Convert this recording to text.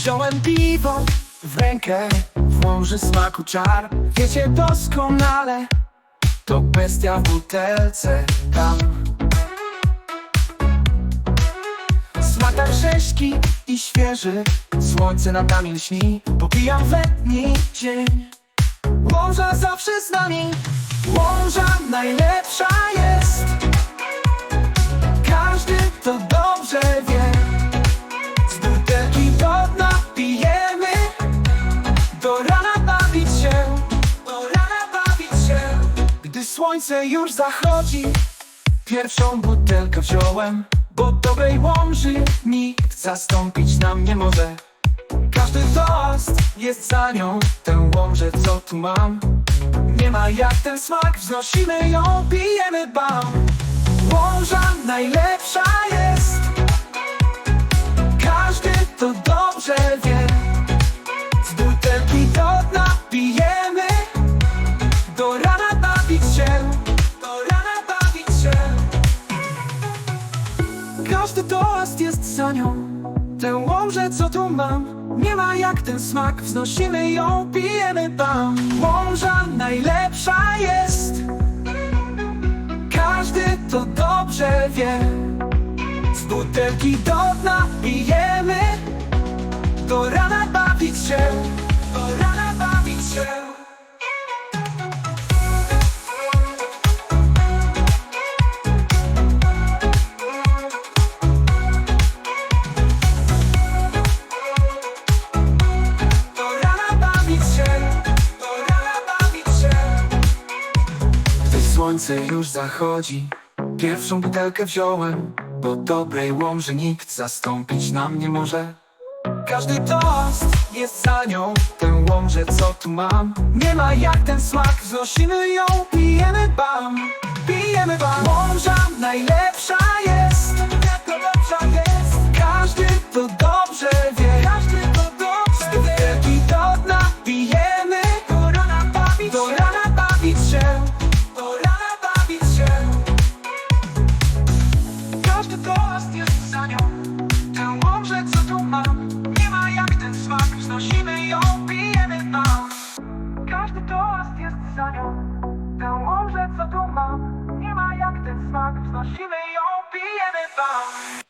Wziąłem piwo w rękę, w łomży smaku czar. Wiecie doskonale, to bestia w butelce tam. Smak tak rzeźki i świeży Słońce nad nami lśni. Popijam letni dzień. Łomża zawsze z nami Łomża najlepsza jest słońce już zachodzi. Pierwszą butelkę wziąłem Bo dobrej łomży nikt zastąpić nam nie może. Każdy toast jest za nią Tę łomżę co tu mam. Nie ma jak ten smak Wznosimy ją, pijemy bam Łomża najlepsza toast jest za nią. Tę łomżę co tu mam Nie ma jak ten smak. Wznosimy ją, pijemy bam Łomża najlepsza jest. Każdy to dobrze wie. Z butelki do dna pijemy słońce już zachodzi. Pierwszą butelkę wziąłem Bo dobrej łomży nikt zastąpić nam nie może. Każdy toast jest za nią Tę łomżę co tu mam. Nie ma jak ten smak Wznosimy ją, pijemy To może co tu mam, nie ma jak ten smak Wznosimy ją, pijemy tam.